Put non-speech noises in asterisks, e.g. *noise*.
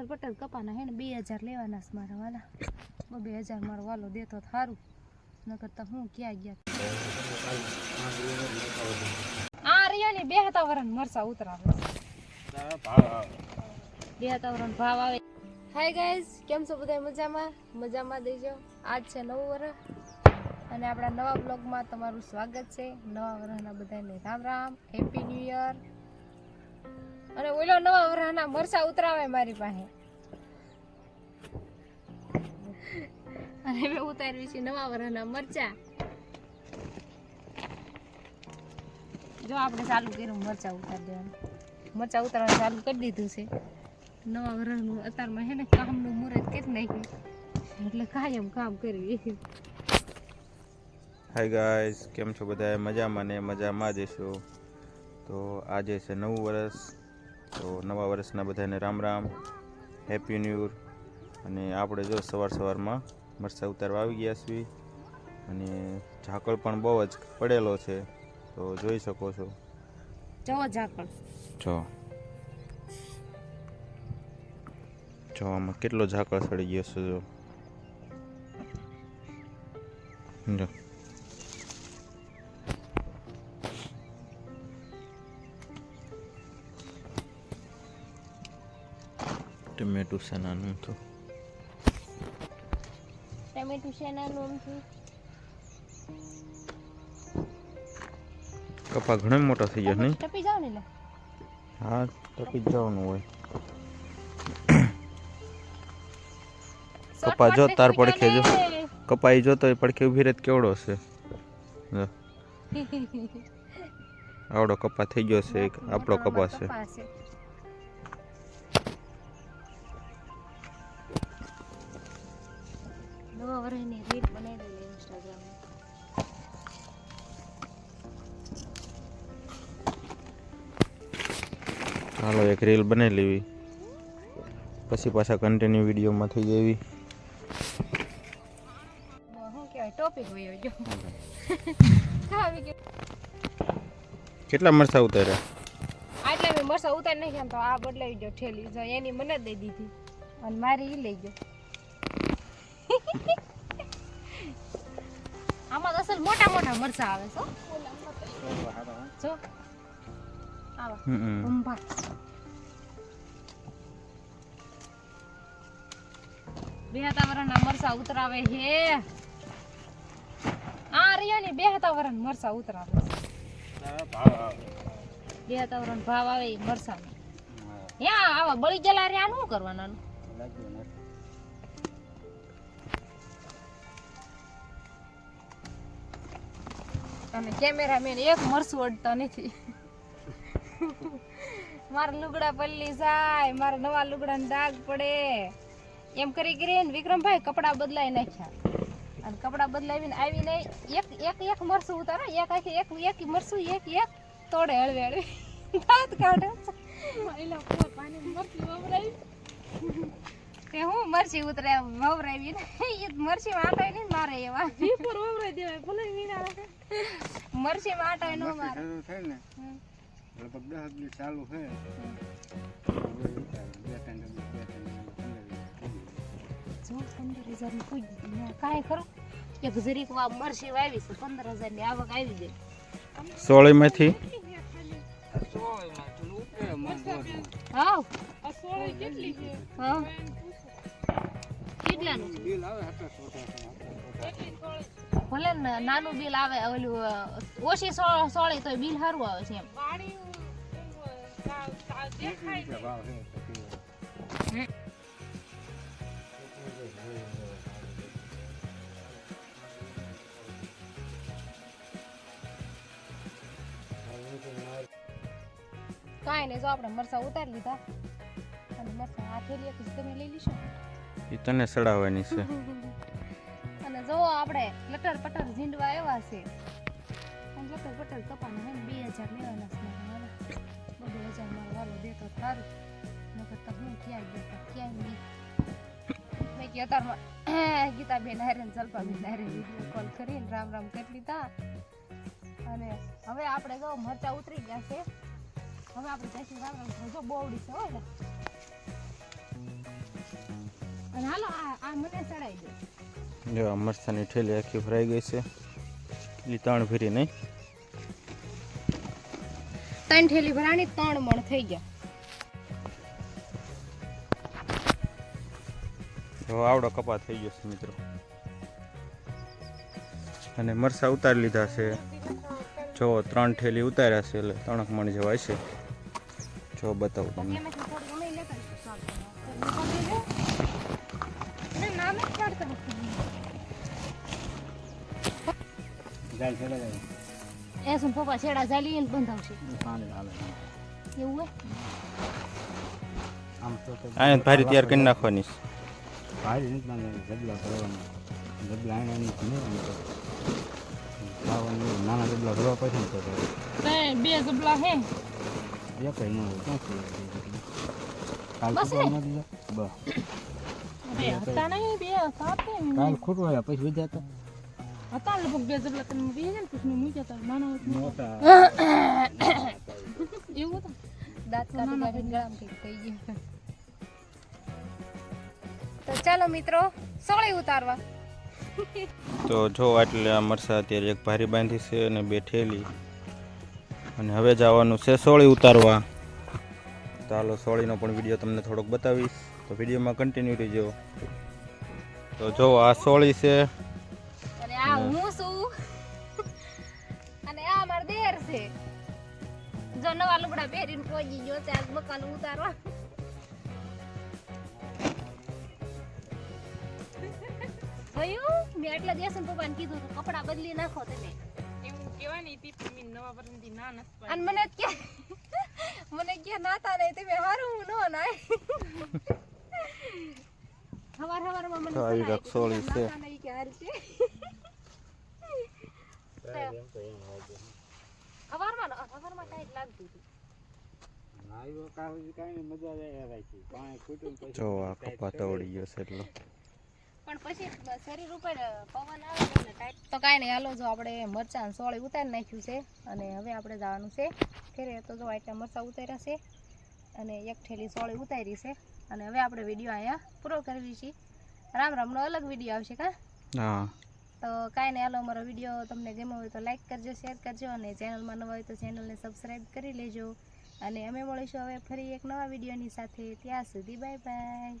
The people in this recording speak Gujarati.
લટર પટર કપાના હે ને બે હજાર લેવાના છે મારા વાલા. બે હજાર મારો વાલો દેતો સારું નકર તો હું ક્યાં ગયા? ભાવ આવે. હાય ગાઈઝ કેમ છો બધા મજામાં? મજામાં દેજો. આજ છે નવું વર્ષ અને આપણા નવા બ્લોગમાં તમારું સ્વાગત છે. નવા વર્ષના બધાને Ram Ram happy new year અને ઓલો નવા વરાના મરસા ઉતરાવે મારી પાસે. અને મેં ઉતાર્યું છે નવા વરાના મરચા. જો આપણે ચાલુ કર્યું મરચા ઉતારી દેવાનું. મરચા ઉતારવાનું ચાલુ કરી દીધું છે. નવા વરાનું અત્યારમાં હે ને કામનું મુહૂર્ત કરી નાખ્યું. એટલે કાયમ કામ કરવી હાય ગાઈઝ કેમ છો બધા મજામાં ને મજામાં જશો તો આજે છે નવું વર્ષ તો નવા વર્ષના બધાને Ram Ram happy new year અને આપણે જો સવાર સવારમાં મરસા ઉતારવા આવી ગયા છીએ અને ઝાકળ પણ બહુ જ પડેલો છે તો જોઈ શકો છો. જો ઝાકળ. જો. જો આમાં કેટલો ઝાકળ સડી ગયો છે જો. ટમેટું છે હતું. તો ટમેટું શેનાનું હતું કપા ઘણો મોટો થઈ ગયા નહીં? ટપી જાવ ને હા ટપી જવાનું હોય. કપા જો તાર પડખે જો. કપાઈ જોતો એ પડખે ઊભી રહે કેવડો છે? *laughs* આવડો કપા થઈ ગયો છે આપણો કપા છે. નવા વર્ષની રીત બનાવી દઈએ ઇન્સ્ટાગ્રામ હાલો એક રીલ બનાવી લેવી. પછી પાછા કન્ટિન્યુ વિડીયોમાં થઈ જવી. કેટલા મરસા ઉતાર્યા? આટલા મેં મરસા ઉતારી નાખ્યા તો આ બદલાવી ગયો ઠેલી. એની મને દઈ દીધી. અને મારી લઈ ગયો. આમાં અસલ મોટા મોટા મરચા આવે છો જો. આવા હમ અંબા બે હતા વરણના મરસા ઉતરાવે હે. આ રહ્યા ને બે હતા વરણ મરસા ઉતરાવે બે હતા વરણ ભાવ આવે મરસા મરસાનો યા આવા બળી ગયેલા રહ્યા શું કરવાના? અને કેમેરામેન એક મરસું અડતા નથી. મારા લુગડા પલ્લી જાય, મારા નવા લુગડાને દાગ પડે. એમ કરી કરીને વિક્રમભાઈ કપડાં બદલાઈ નાખ્યા. અને કપડાં બદલાવીને આવીને એક એક એક મરસું ઉતારો, એક આખી, એક એક મરસું, એક એક તોડે હળવે હળવે. દાંત કાઢે. તે હું મરસી ઉતરે વવરાવી ને એ મરસી વાટાય નહીં મારે એવા. મરસી વાટાય ન મારે. થાય ને હમ. લગભગ દસ દિવસ ચાલુ છે. હવે બે ત્રણ બે ત્રણ પંદર હજારની કોઈ કાંઈ ખરું? એક જરીક વા મરસી વાવી છે પંદર હજારની આવક આવી જાય. સોળીમાંથી? હાવ હા. કેટલાનું? બિલ આવે ભલે નાનું બિલ આવે ઓલું ઓછી સોળી તો બિલ સારું આવે છે એમ. કાંઈ નહીં જો આપણે મરસા ઉતારી લીધા. અને મરસા હાથે લઈએ તમે લઈ લીશો. એ તને સડાવવાની છે. અને જો આપણે લટર પટર ઝીંડવા એવા છે. લટર પટર કપાના હે ને બે હજાર લેવાના છે મારા વાલા બે હજાર મારો વાલો દેતો સારું નકર તો હું ક્યાં ગયો તો ક્યાંય નહીં. મેં કે અત્યારમાં *clears throat* ગીતાબેન હારે ને જલ્પાબેન હારે વીડિયો કોલ કરીને રામ રામ કરી લીધા. અને હવે આપણે જો મરચા ઉતરી ગયા છે. હવે આપણે જઈશું રામ રામ. જો બોવડી છે હો હાલો આ મને દો. જો મરસાની ઠેલી આખી ભરાઈ ગઈ છે. એટલી ત્રણ ફેરી નહીં? ત્રણ ઠેલી ભરાણી ત્રણ મણ થઈ ગયા. જો આવડો કપા થઈ ગયો છે મિત્રો. અને મરસા ઉતારી લીધા છે. જો ત્રણ ઠેલી ઉતાર્યા છે એટલે ત્રણક મણ જવાય છે જો બતાવું તમને. જાય છે. એ શું પપ્પા છેડા ઝાલી એને બંધાવશે? પાણી હાલે એવું હોય? આમ તો તો ભારી તૈયાર કરી નાખવાની છે. ભાઈ નથી મને જબલા ભરવાના જબલા આને એની નહીં નાના જબલા ભરવા પછી તો બે જબલા હે? એક કઈ ન કાલ બસ ખૂટવા ને? ન દીધા? બસ. બે હતા નહીં બે હતા કાલ ખૂટવા પછી વિદ્યા હતા લગભગ બે જબલા તમે બે ને પછી મૂક્યા હતા નાના એવું હતું દાંત કાઢી કાઢી ગળામાં કંઈક થઈ ગયું તો ચાલો મિત્રો સોળે ઉતારવા તો જો એટલે આ મરસા અત્યારે એક ભારી બાંધી છે અને બેઠેલી અને હવે જવાનું છે સોળી ઉતારવા. તો હાલો સોળીનો પણ વીડિયો તમને થોડોક બતાવીશ. તો વિડીયોમાં કન્ટિન્યુ રહેજો. તો જો આ સોળી છે. આ હું. છું? અને આ માર દેર છે. જો નવા લુગડા પહેરીને પહોંચી ગયો છે આજ બકાલું ઉતારવા. થયું મેં એટલા દિવસ પપ્પાને કીધું હતું કપડા બદલી નાખો તમે. અને મને જ કે મને કે નાતા નહીં તમે હારું ન નાય. હવાર હવારમાં મને આવી આપી, છે. હવારમાં હવારમાં ટાઈટ લાગતું હતું. જ રાખી પાણી ખૂટ્યું ને પછી જો આ કપા તવડી ગયો છે એટલો. પણ પછી શરીર ઉપર પવન આવે ને એટલે ટાઈટ તો કાંઈ નહીં હાલો જો આપણે મરચાં સોળી ઉતારી નાખ્યું છે અને હવે આપણે જવાનું છે ઘરે. તો જો આટલા મરચાં ઉતાર્યા છે અને એક ઠેલી સોળી ઉતારી છે અને હવે આપણે વીડિયો અહીંયા પૂરો કરવી છે. રામ રામનો અલગ વીડિયો આવશે કા? હા. તો કાંઈ નહીં, હાલો અમારો વીડિયો તમને ગમ્યો હોય તો લાઇક કરજો શેર કરજો અને ચેનલમાં નવા હોય તો ચેનલને સબસ્ક્રાઈબ કરી લેજો. અને અમે મળીશું હવે ફરી એક નવા વિડીયોની સાથે. ત્યાં સુધી બાય બાય